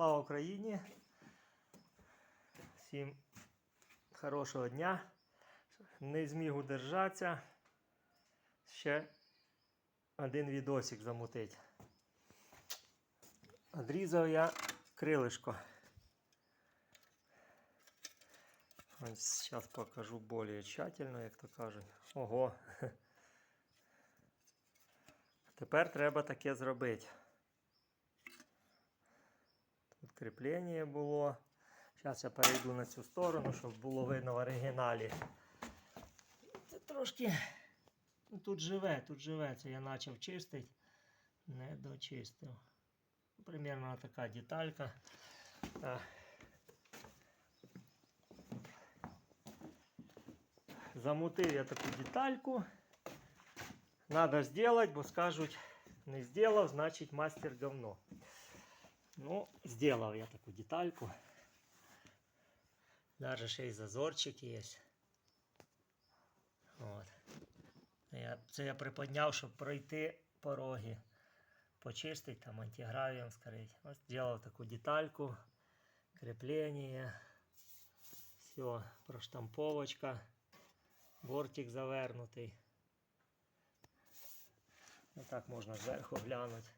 Слава Україні! Всім хорошого дня. Не зміг удержатися. Ще один відосик замутить. Одрізав я крилишко. Ось зараз покажу більш тщательно, як то кажуть. Ого. Тепер треба таке зробити. Тут кріплення було. Зараз я перейду на цю сторону, щоб було видно в оригіналі. Це трошки. Ну, тут живе, тут живе. Це я почав чистити. Не дочистив. Примерно така деталька. Замутив я таку детальку. Надо сделать, бо скажуть, не сделав, значить мастер говно. Ну, сделав я таку детальку. Даже ще й зазорчик є. От. Я, це я приподняв, щоб пройти пороги. Почистити, там антигравієм скрити. Ось зробив таку детальку. Креплення. Все, проштамповочка. Бортик завернутий. Отак можна зверху глянути.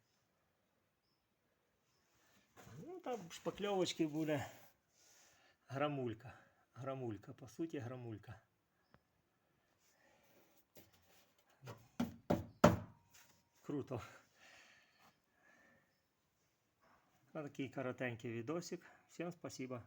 Ну, там шпакльовочки буде грамулька. Грамулька, по суті, грамулька. Круто. Такий коротенький відосик. Всім спасибо.